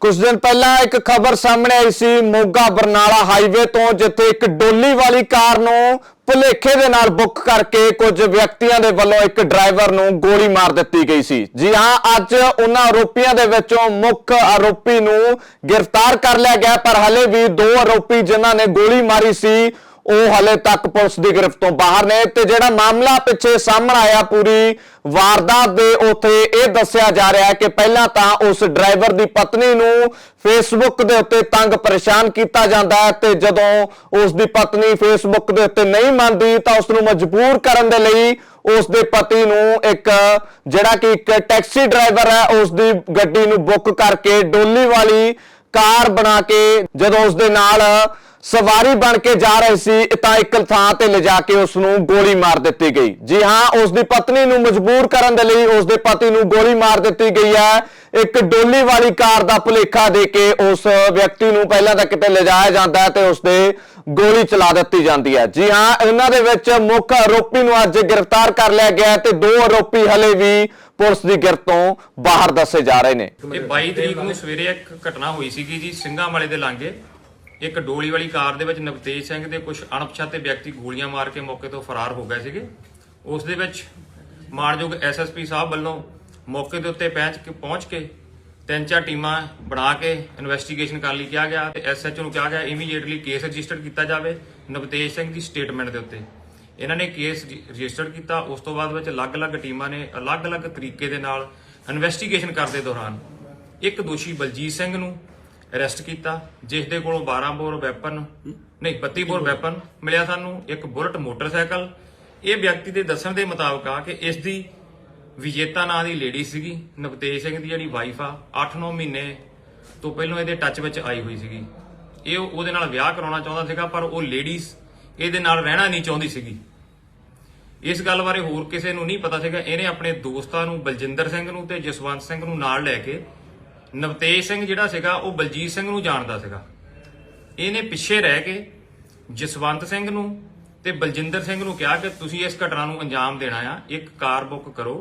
ਕੁਝ ਦਿਨ ਪਹਿਲਾਂ ਇੱਕ ਖਬਰ ਸਾਹਮਣੇ ਆਈ ਸੀ, ਮੋਗਾ ਬਰਨਾਲਾ ਹਾਈਵੇ ਤੋਂ, ਜਿੱਥੇ ਇੱਕ ਡੋਲੀ ਵਾਲੀ ਕਾਰ ਨੂੰ ਭੁਲੇਖੇ ਦੇ ਨਾਲ ਬੁੱਕ ਕਰਕੇ ਕੁਝ ਵਿਅਕਤੀਆਂ ਦੇ ਵੱਲੋਂ ਇੱਕ ਡਰਾਈਵਰ ਨੂੰ ਗੋਲੀ ਮਾਰ ਦਿੱਤੀ ਗਈ ਸੀ। ਜੀ ਹਾਂ, ਅੱਜ ਉਹਨਾਂ ਆਰੋਪੀਆਂ ਦੇ ਵਿੱਚੋਂ ਮੁੱਖ ਆਰੋਪੀ ਨੂੰ ਗ੍ਰਿਫਤਾਰ ਕਰ ਲਿਆ ਗਿਆ, ਪਰ ਹਲੇ ਵੀ ਦੋ ਆਰੋਪੀ ਜਿਨ੍ਹਾਂ ਨੇ ਗੋਲੀ ਮਾਰੀ ਸੀ ਉਹ ਹਲੇ ਤੱਕ ਪੁਲਿਸ ਦੀ ਗ੍ਰਿਫਤ ਤੋਂ ਬਾਹਰ ਨੇ ਤੇ ਜਿਹੜਾ ਮਾਮਲਾ ਪਿੱਛੇ ਸਾਹਮਣੇ ਆਇਆ ਪੂਰੀ ਵਾਰਦਾਤ ਦੇ ਉਥੇ ਇਹ ਦੱਸਿਆ ਜਾ ਰਿਹਾ ਹੈ ਕਿ ਪਹਿਲਾਂ ਤਾਂ ਉਸ ਡਰਾਈਵਰ ਦੀ ਪਤਨੀ ਨੂੰ ਫੇਸਬੁੱਕ ਦੇ ਉੱਤੇ ਤੰਗ ਪਰੇਸ਼ਾਨ ਕੀਤਾ ਜਾਂਦਾ ਹੈ ਤੇ ਜਦੋਂ ਉਸ ਦੀ ਪਤਨੀ ਫੇਸਬੁੱਕ ਦੇ ਉੱਤੇ ਨਹੀਂ ਮੰਨਦੀ ਤਾਂ ਉਸ ਨੂੰ ਮਜਬੂਰ ਕਰਨ ਦੇ ਲਈ ਉਸ ਦੇ ਪਤੀ ਨੂੰ ਇੱਕ ਜਿਹੜਾ ਕਿ ਇੱਕ ਟੈਕਸੀ ਡਰਾਈਵਰ ਹੈ ਉਸ ਦੀ ਗੱਡੀ ਨੂੰ ਬੁੱਕ ਕਰਕੇ ਡੋਲੀ ਵਾਲੀ ਕਾਰ ਬਣਾ ਕੇ ਜਦੋਂ ਉਸ ਦੇ ਨਾਲ ਸਵਾਰੀ ਬਣ ਕੇ ਜਾ ਰਹੇ ਸੀ ਤਾਂ ਇੱਕ ਥਾਂ ਤੇ ਲਿਜਾ ਕੇ ਉਸ ਨੂੰ ਗੋਲੀ ਮਾਰ ਦਿੱਤੀ ਗਈ। ਜੀ ਹਾਂ ਉਸ ਦੀ ਪਤਨੀ ਨੂੰ ਮਜਬੂਰ ਕਰਨ ਦੇ ਲਈ ਉਸ ਦੇ ਪਤੀ ਨੂੰ ਗੋਲੀ ਮਾਰ ਦਿੱਤੀ ਗਈ ਹੈ। ਇੱਕ ਡੋਲੀ ਵਾਲੀ ਕਾਰ ਦਾ ਭੁਲੇਖਾ ਦੇ ਕੇ ਉਸ ਵਿਅਕਤੀ ਨੂੰ ਪਹਿਲਾਂ ਤਾਂ ਕਿਤੇ ਲਿਜਾਇਆ ਜਾਂਦਾ ਹੈ ਤੇ ਉਸ ਦੇ ਗੋਲੀ ਚਲਾ ਦਿੱਤੀ ਜਾਂਦੀ ਹੈ। ਜੀ ਹਾਂ, ਇਹਨਾਂ ਦੇ ਵਿੱਚ ਮੁੱਖ ਆਰੋਪੀ ਨੂੰ ਅੱਜ ਗ੍ਰਿਫਤਾਰ ਕਰ ਲਿਆ ਗਿਆ ਤੇ ਦੋ ਆਰੋਪੀ ਹਲੇ ਵੀ ਪੁਲਿਸ ਦੀ ਗਿਰਫਤ ਤੋਂ ਬਾਹਰ ਦੱਸੇ ਜਾ ਰਹੇ ਨੇ। ਇਹ 22 ਤਰੀਕ ਨੂੰ ਸਵੇਰੇ ਇੱਕ ਘਟਨਾ ਹੋਈ ਸੀਗੀ ਜੀ, ਸਿੰਘਾਂ ਵਾਲੇ ਦੇ ਲਾਂਗੇ ਇੱਕ ਡੋਲੀ ਵਾਲੀ ਕਾਰ ਦੇ ਵਿੱਚ ਨਵਤੇਜ ਸਿੰਘ ਦੇ ਕੁਝ ਅਣਪਛਾਤੇ ਵਿਅਕਤੀ ਗੋਲੀਆਂ ਮਾਰ ਕੇ ਮੌਕੇ ਤੋਂ ਫਰਾਰ ਹੋ ਗਏ ਸੀਗੇ। ਉਸ ਦੇ ਵਿੱਚ ਮਾਨਯੋਗ ਐਸਐਸਪੀ ਸਾਹਿਬ ਵੱਲੋਂ ਮੌਕੇ ਦੇ ਉੱਤੇ ਪਹੁੰਚ ਕੇ ਪਹੁੰਚ ਕੇ ਤਿੰਨ ਚਾਰ ਟੀਮਾਂ ਬਣਾ ਕੇ ਇਨਵੈਸਟੀਗੇਸ਼ਨ ਕਰਨ ਲਈ ਕਿਹਾ ਗਿਆ ਤੇ ਐਸਐਚਓ ਨੂੰ ਕਿਹਾ ਗਿਆ ਇਮੀਡੀਏਟਲੀ ਕੇਸ ਰਜਿਸਟਰ ਕੀਤਾ ਜਾਵੇ ਨਵਤੇਜ ਸਿੰਘ ਦੀ ਸਟੇਟਮੈਂਟ ਦੇ ਉੱਤੇ। ਇਹਨਾਂ ਨੇ ਕੇਸ ਰਜਿਸਟਰ ਕੀਤਾ। ਉਸ ਤੋਂ ਬਾਅਦ ਵਿੱਚ ਅਲੱਗ-ਅਲੱਗ ਟੀਮਾਂ ਨੇ ਅਲੱਗ-ਅਲੱਗ ਤਰੀਕੇ ਦੇ ਨਾਲ ਇਨਵੈਸਟੀਗੇਸ਼ਨ ਕਰਦੇ ਦੌਰਾਨ ਇੱਕ ਦੋਸ਼ੀ ਬਲਜੀਤ ਸਿੰਘ ਨੂੰ ਅਰੈਸਟ ਕੀਤਾ ਜਿਸ ਦੇ ਕੋਲੋਂ 12 ਬੋਰ ਵੈਪਨ ਨਹੀਂ 32 ਬੋਰ ਵੈਪਨ ਮਿਲਿਆ ਸਾਨੂੰ ਇੱਕ ਬੁਲਟ ਮੋਟਰਸਾਈਕਲ। ਇਹ ਵਿਅਕਤੀ ਦੇ ਦੱਸਣ ਦੇ ਮੁਤਾਬਕ ਆ ਕਿ ਇਸ ਦੀ ਵਿਜੇਤਾ ਨਾਂ ਦੀ ਲੇਡੀ ਸੀਗੀ ਨਵਤੇਜ ਸਿੰਘ ਦੀ ਜਿਹੜੀ ਵਾਈਫ ਆ 8-9 ਮਹੀਨੇ ਤੋਂ ਪਹਿਲਾਂ ਇਹਦੇ ਟੱਚ ਵਿੱਚ ਆਈ ਹੋਈ ਸੀਗੀ। ਇਹ ਉਹਦੇ ਨਾਲ ਵਿਆਹ ਕਰਾਉਣਾ ਚਾਹੁੰਦਾ ਸੀਗਾ ਪਰ ਉਹ ਲੇਡੀਜ਼ ਇਹਦੇ ਨਾਲ ਰਹਿਣਾ ਨਹੀਂ ਚਾਹੁੰਦੀ ਸੀਗੀ। ਇਸ ਗੱਲ ਬਾਰੇ ਹੋਰ ਕਿਸੇ ਨੂੰ ਨਹੀਂ ਪਤਾ ਸੀਗਾ। ਇਹਨੇ ਆਪਣੇ ਦੋਸਤਾਂ ਨੂੰ ਬਲਜਿੰਦਰ ਸਿੰਘ ਨੂੰ ਤੇ ਜਸਵੰਤ ਸਿੰਘ ਨੂੰ ਨਾਲ ਲੈ ਕੇ ਨਵਤੇਜ ਸਿੰਘ ਜਿਹੜਾ ਸੀਗਾ, ਉਹ ਬਲਜੀਤ ਸਿੰਘ ਨੂੰ ਜਾਣਦਾ ਸੀਗਾ। ਇਹਨੇ ਪਿੱਛੇ ਰਹਿ ਕੇ ਜਸਵੰਤ ਸਿੰਘ ਨੂੰ ਤੇ ਬਲਜਿੰਦਰ ਸਿੰਘ ਨੂੰ ਕਿਹਾ ਕਿ ਤੁਸੀਂ ਇਸ ਘਟਨਾ ਨੂੰ ਅੰਜਾਮ ਦੇਣਾ ਆ, ਇੱਕ ਕਾਰ ਬੁੱਕ ਕਰੋ।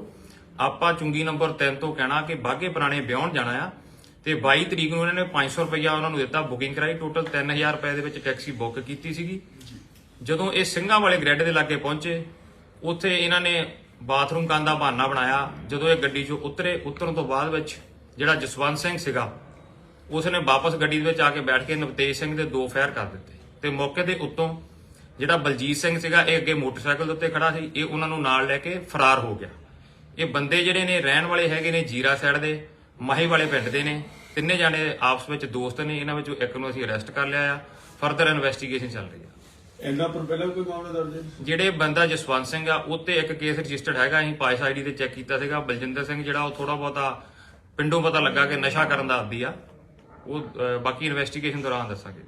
ਆਪਾਂ ਚੁੰਗੀ ਨੰਬਰ 3 ਤੋਂ ਕਹਿਣਾ ਕਿ ਬਾਗੇ ਪੁਰਾਣੇ ਵਿਆਹਣ ਜਾਣਾ ਆ ਤੇ 22 ਤਰੀਕ ਨੂੰ ਇਹਨਾਂ ਨੇ 500 ਰੁਪਇਆ ਉਹਨਾਂ ਨੂੰ ਦਿੱਤਾ ਬੁਕਿੰਗ ਕਰਾਈ। ਟੋਟਲ 3000 ਰੁਪਏ ਦੇ ਵਿੱਚ ਟੈਕਸੀ ਬੁੱਕ ਕੀਤੀ ਸੀਗੀ। ਜਦੋਂ ਇਹ ਸਿੰਘਾਂ ਵਾਲੇ ਗ੍ਰੈਡ ਦੇ ਲਾਗੇ ਪਹੁੰਚੇ, ਉੱਥੇ ਇਹਨਾਂ ਨੇ ਬਾਥਰੂਮ ਕਰਨ ਦਾ ਬਹਾਨਾ ਬਣਾਇਆ। ਜਦੋਂ ਇਹ ਗੱਡੀ 'ਚੋਂ ਉਤਰੇ, ਉਤਰਨ ਤੋਂ ਬਾਅਦ ਵਿੱਚ ਜਿਹੜਾ ਜਸਵੰਤ ਸਿੰਘ ਸੀਗਾ ਉਸਨੇ ਵਾਪਸ ਗੱਡੀ ਦੇ ਵਿੱਚ ਆ ਕੇ ਬੈਠ ਕੇ ਨਵਤੇਜ ਸਿੰਘ ਦੇ ਦੋ ਫਾਇਰ ਕਰ ਦਿੱਤੇ। ਤੇ ਮੌਕੇ ਦੇ ਉੱਤੋਂ ਜਿਹੜਾ ਬਲਜੀਤ ਸਿੰਘ ਸੀਗਾ ਇਹ ਅੱਗੇ ਮੋਟਰਸਾਈਕਲ ਦੇ ਉੱਤੇ ਖੜਾ ਸੀ ਇਹ ਉਹਨਾਂ ਨੂੰ ਨਾਲ ਲੈ ਕੇ ਫਰਾਰ ਹੋ ਗਿਆ। ਇਹ ਬੰਦੇ ਜਿਹੜੇ ਨੇ ਰਹਿਣ ਵਾਲੇ ਹੈਗੇ ਨੇ ਜੀਰਾ ਸਾਈਡ ਦੇ ਮਾਹੀ ਵਾਲੇ ਪਿੰਡ ਦੇ ਨੇ। ਤਿੰਨੇ ਜਾਣੇ ਆਪਸ ਵਿੱਚ ਦੋਸਤ ਨੇ ਇਹਨਾਂ ਵਿੱਚੋਂ ਇੱਕ ਨੂੰ ਅਸੀਂ ਅਰੈਸਟ ਕਰ ਲਿਆ ਆ। ਫਰਦਰ ਇਨਵੈਸਟੀਗੇਸ਼ਨ ਚੱਲ ਰਹੀ ਆ। ਇੰਨਾ ਪਰ ਪਹਿਲਾਂ ਕੋਈ ਮਾਮਲਾ ਦਰਜ ਹੈ? ਜਿਹੜੇ ਬੰਦਾ ਜਸਵੰਤ ਸਿੰਘ ਆ ਉਹ ਤੇ ਇੱਕ ਕੇਸ ਰਜਿਸਟਰਡ ਹੈਗਾ ਅਸੀਂ ਪਾਇਸ ਆਈਡੀ ਤੇ ਚੈੱਕ ਕੀਤਾ ਸੀਗਾ। ਬਲਜਿੰਦਰ ਸਿੰਘ ਜਿਹੜਾ ਉਹ ਥੋੜਾ ਬਹੁਤਾ ਪਿੰਡੋਂ ਪਤਾ ਲੱਗਾ ਕਿ ਨਸ਼ਾ ਕਰਨ ਦਾ ਆਦੀ ਆ। ਉਹ ਬਾਕੀ ਇਨਵੈਸਟੀਗੇਸ਼ਨ ਦੌਰਾਨ ਦੱਸਾਂਗੇ।